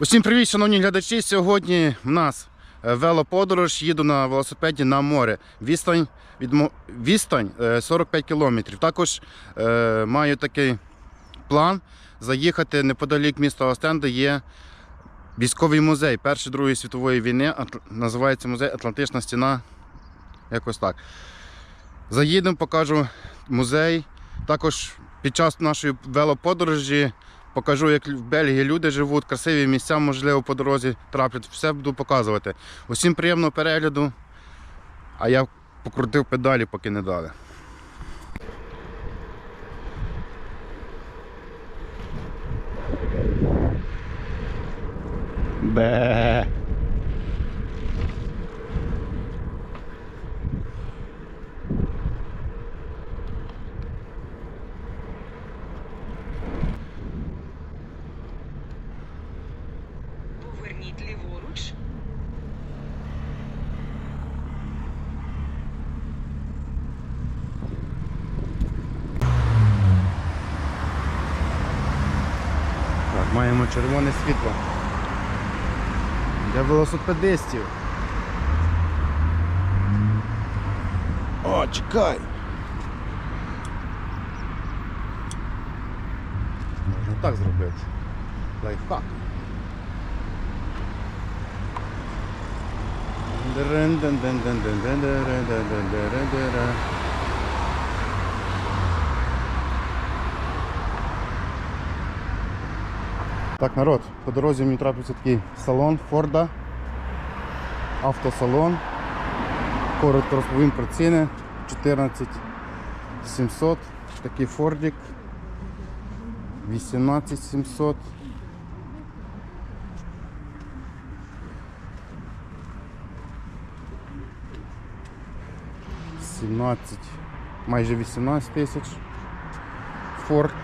Усім привіт, шановні глядачі. Сьогодні в нас е, велоподорож. Їду на велосипеді на море. Відстань, від, відстань е, 45 кілометрів. Також е, маю такий план заїхати неподалік міста Остенда. Є військовий музей Першої Другої світової війни. Називається музей Атлантична стіна. Якось так. Заїдемо, покажу музей. Також під час нашої велоподорожі Покажу, як в Бельгії люди живуть, красиві місця, можливо, по дорозі траплять. Все буду показувати. Усім приємного перегляду. А я покрутив педалі, поки не дали. Бе. Поверніть ліворуч. Так, маємо червоне світло. Для велосипедистів. О, чекай. Можна так зробити. Лайфхак. Дирин-дин-дин-дин-дин-дин-дин-дин-дин-дин-дин-дин-дин-дин. Так, народ, по дорозі мені трапився такий салон Форда. Автосалон. Коротко розповім про ціни. 14 700. Такий Фордик. 18 700. Сімнадцять, майже 18 тисяч. Форд.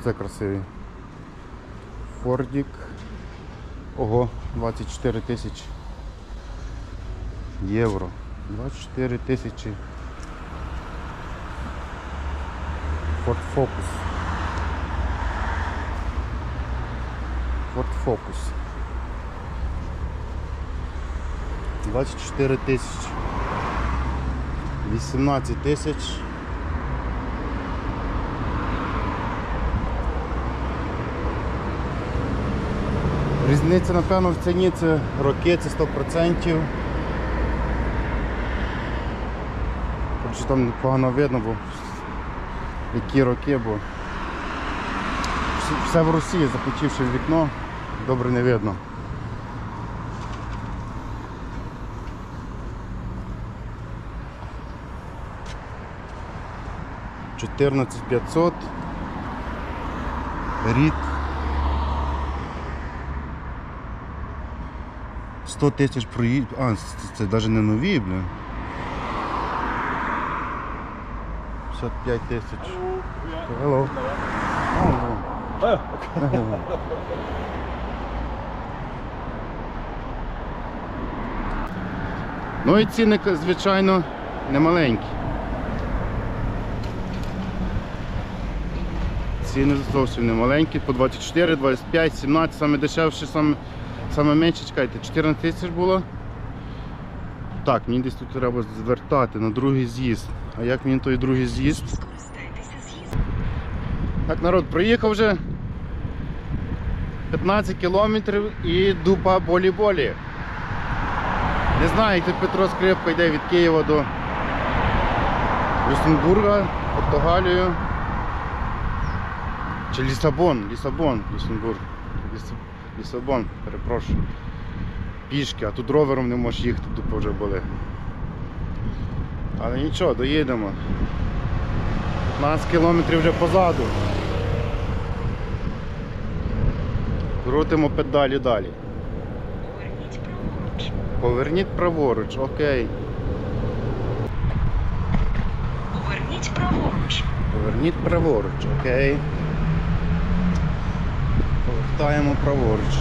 Оце красивий. Фордік. Ого, 24 тисячі євро. 24 тисячі. Ford Focus. Ford Focus. 24 тисячі. 18 тисяч. Різниця, напевно, в ціні це роки, це 100%. Коротше, там погано видно, бо які роки, бо все в Росії, запотівши в вікно, добре не видно. Чотирнадцять п'ятсот. Рік. 100 тисяч проїзд. А, це, це навіть не нові, блін. 55 тисяч. Hello. Ну і ціни, звичайно, немаленькі. Ціни зовсім не маленькі, по 24, 25, 17, саме дешевше, саме, саме менше, чекайте, 14 тисяч було. Так, мені десь тут треба звертати на другий з'їзд. А як мені той другий з'їзд? Так, народ, проїхав вже 15 кілометрів і йду по болі-болі. Не знаю, як тут Петро Скрипка йде від Києва до Люксембурга, Португалію. Чи Лісабон, Лісабон, Люксембург. Ліс- Лісабон, перепрошую. Пішки, а тут ровером не можеш їхати, тупо вже були. Але нічого, доїдемо. 15 кілометрів вже позаду. Крутимо педалі далі. Поверніть праворуч. Поверніть праворуч, окей. Поверніть праворуч. Поверніть праворуч, окей повертаємо праворуч.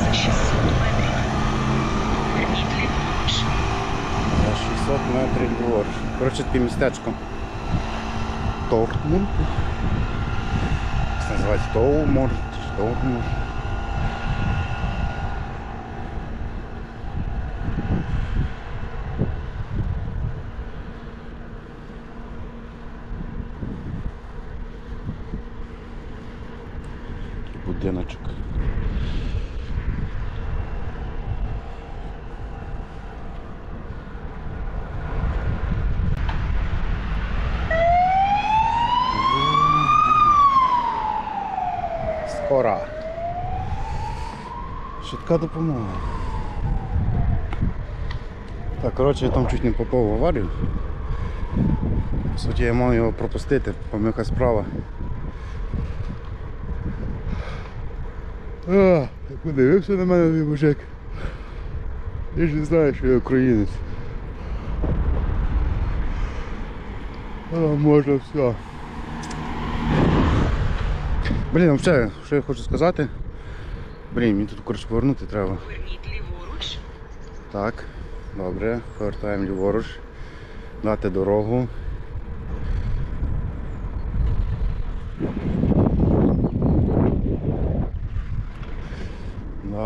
За 600 метрів. Верніть 600 метрів ліворуч. Коротше, таке містечко. Тортмунд. Це називається Тоумор, Тормур. Будиночок. Скора. Швидка допомога. Так, коротше, я там чуть не попав в аварію. По суті, я мав його пропустити, помилка справа. А, подивився на мене той мужик. Я ж не знаю, що я українець. А, можна все. Блін, взагалі, що я хочу сказати. Блін, мені тут коротше повернути треба. Поверніть ліворуч. Так, добре, повертаємо ліворуч, дати дорогу.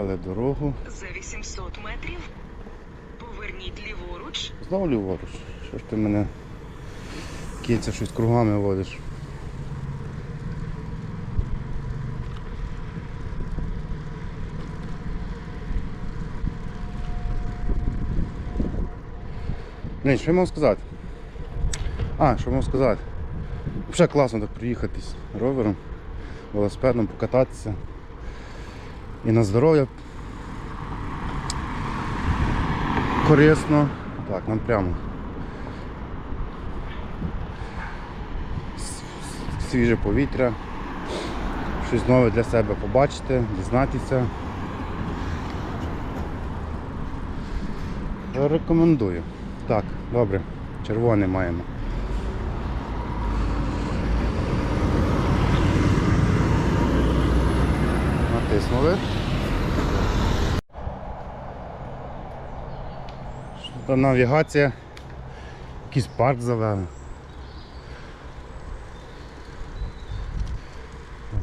Дали дорогу. За 800 метрів. Поверніть ліворуч. Знову ліворуч. Що ж ти мене киця щось кругами водиш? Ні, що я мав сказати? А, що мав сказати? Взагалі класно так приїхатись ровером, велосипедом, покататися. І на здоров'я корисно. Так, нам прямо. Свіже повітря. Щось нове для себе побачити, дізнатися. Рекомендую. Так, добре, червоне маємо. Натиснули. Там навігація? Якийсь парк завели.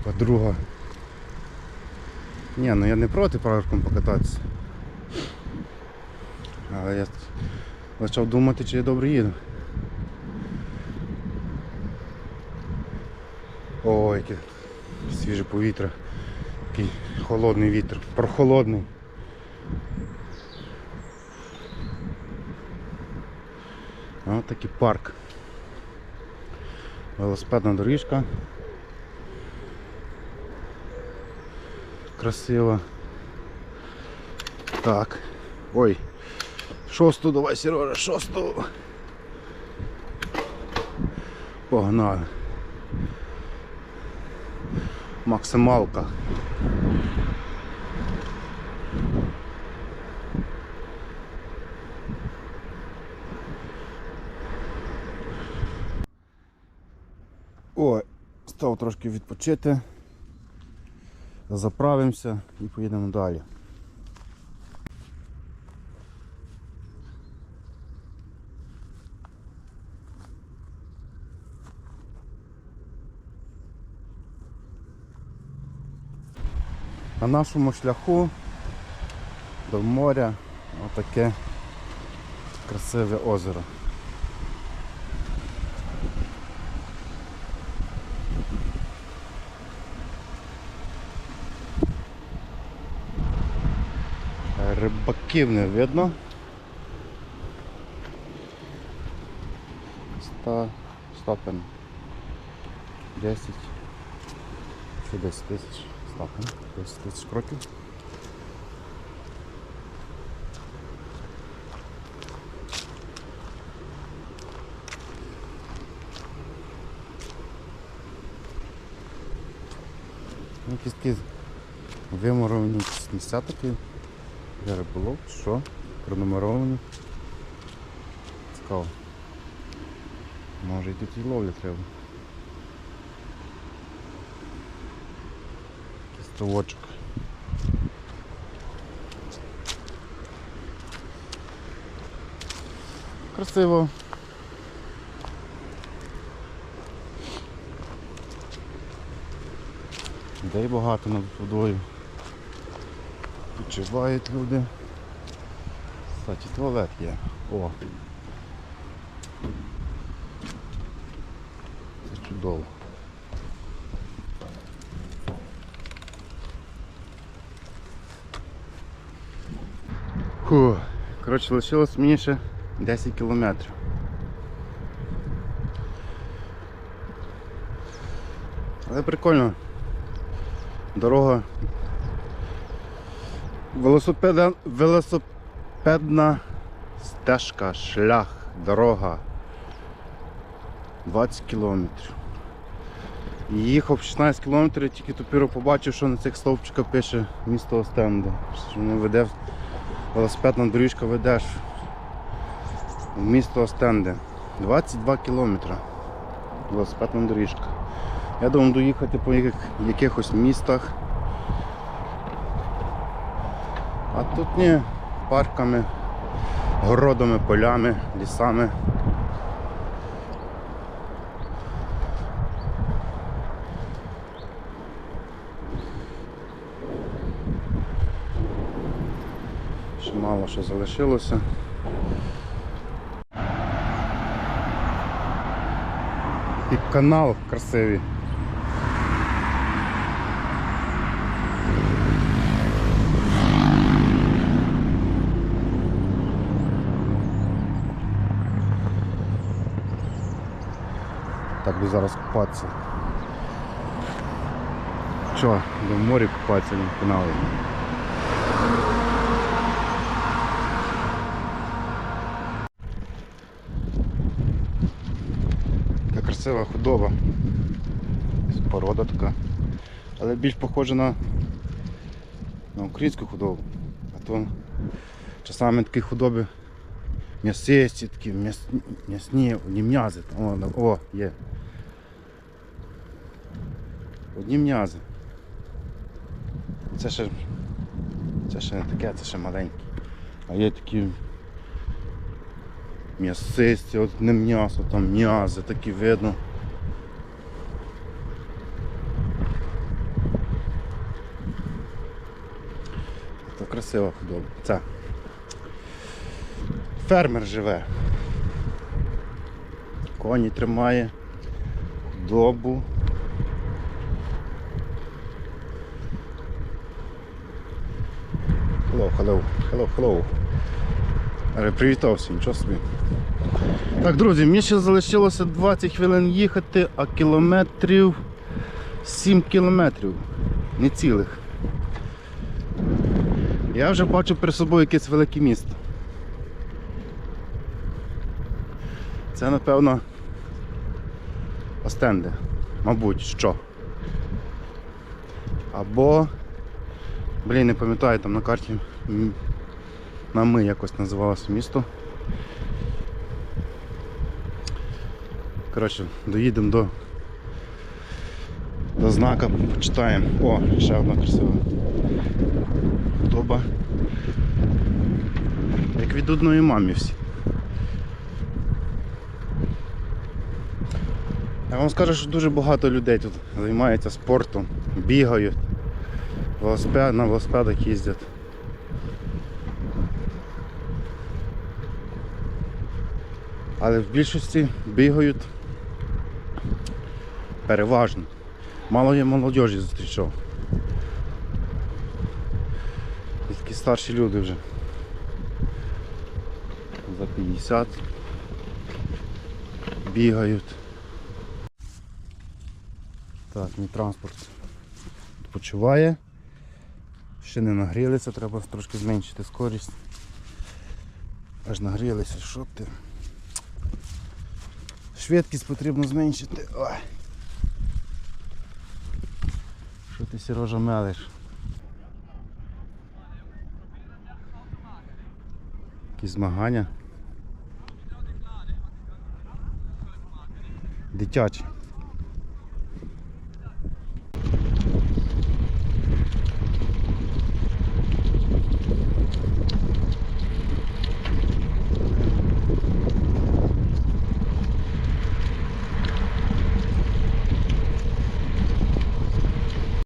Подруга. Ні, ну я не проти парком покататися. Але я почав думати, чи я добре їду. Ой, яке свіже повітря. Який холодний вітер. Прохолодний. Ось такий парк. Велосипедна доріжка. Красиво. Так. Ой. Шосту давай, Сережа, шосту. Погнали. Максималка. Ой, став трошки відпочити. Заправимося і поїдемо далі. На нашому шляху до моря отаке красиве озеро. Рибаків не видно. Ста стопен. 10 чи 10 тисяч стопен. 10 тисяч кроків. Ну, Якісь такі вимуровані місця такі. Для риболов, що? Пронумеровані. Цікаво. Може і тут і ловлі треба. Кістовочок. Красиво. Людей багато над водою. Відчувають люди. Кстати, туалет є. О. Це чудово. Фу. Коротше, лишилось мені ще 10 кілометрів. Але прикольно. Дорога. Велосипеда, велосипедна стежка, шлях, дорога. 20 кілометрів. Їхав 16 кілометрів, тільки тепер побачив, що на цих стовпчиках пише місто Остенда. Що мене веде велосипедна доріжка ведеш в місто Остенде. 22 кілометри. Велосипедна доріжка. Я думав доїхати по якихось містах. А тут ні, парками, городами, полями, лісами. Ще мало що залишилося. І канал красивий. Би зараз купатися. Що, до морі купатися, в каналі. Така красива худоба. Порода така. Але більш похожа на, на українську худобу. А то часами такі худоби м'ясисті, такі м'яс- м'ясні, м'язи. О, о, є. Одні м'язи. Це ще, це ще не таке, це ще маленькі. А є такі м'ясисті, от не м'ясо, там м'язи такі видно. То красива худоба. Це. Фермер живе. Коні тримає, худобу. Hello, hello, hello, hello. Е, Привітався, нічого собі. Так, друзі, мені ще залишилося 20 хвилин їхати, а кілометрів 7 кілометрів. Не цілих. Я вже бачу перед собою якесь велике місто. Це напевно Остенде. Мабуть, що. Або. Блін, не пам'ятаю, там на карті на ми якось називалося місто. Коротше, доїдемо до, до знака, почитаємо. О, ще одна красива худоба. Як від одної мамі всі. Я вам скажу, що дуже багато людей тут займаються спортом, бігають, велосипед, на велосипедах їздять. Але в більшості бігають переважно. Мало я молодіжі зустрічав. І такі старші люди вже. За 50 бігають. Так, мій транспорт відпочиває. Ще не нагрілися, треба трошки зменшити скорість. Аж нагрілися, що ти? Швидкість потрібно зменшити. Ой. Що ти Сережа мелиш? Які змагання. Дитячі.